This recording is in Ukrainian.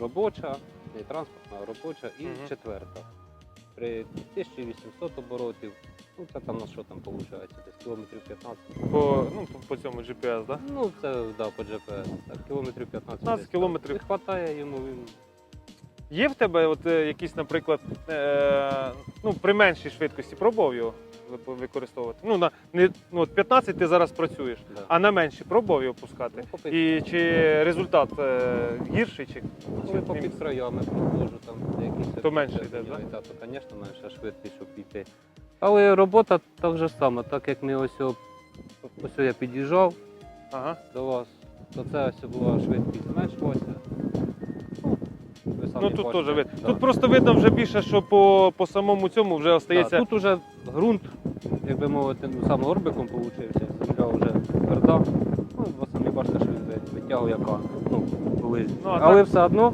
робоча, не транспортна, а робоча і Мгм. четверта. При 1800 оборотів, ну це там на що там виходить, десь кілометрів 15. По, ну, по, по цьому GPS, да? Ну це да, по GPS, так, кілометрів 15. 15 десь, кілометрів. Не хватає йому, він Є в тебе от, е, якісь, наприклад, е, ну, при меншій швидкості пробував його використовувати? Ну, на, не, ну, от 15 ти зараз працюєш, да. а на менші пробував його пускати? Ну, І чи результат е, гірший? Чи, Коли по чи під краями проходжу, там якісь То менше йде, да? то, звісно, менша швидкість, щоб піти. Але робота так же сама, так як ми ось, ось я під'їжджав Ага. до вас, то це ось була швидкість зменшилася. Ну, самі Ну тут теж видно. да. Тут просто видно вже більше, що по, по самому цьому вже Да, остається. Тут вже ґрунт, як би мовити, ну, саме орбиком получився, земля вже тверда. Ну, ви самі бачите, що він витягує яка. Ну. Ну, а Але так- все одно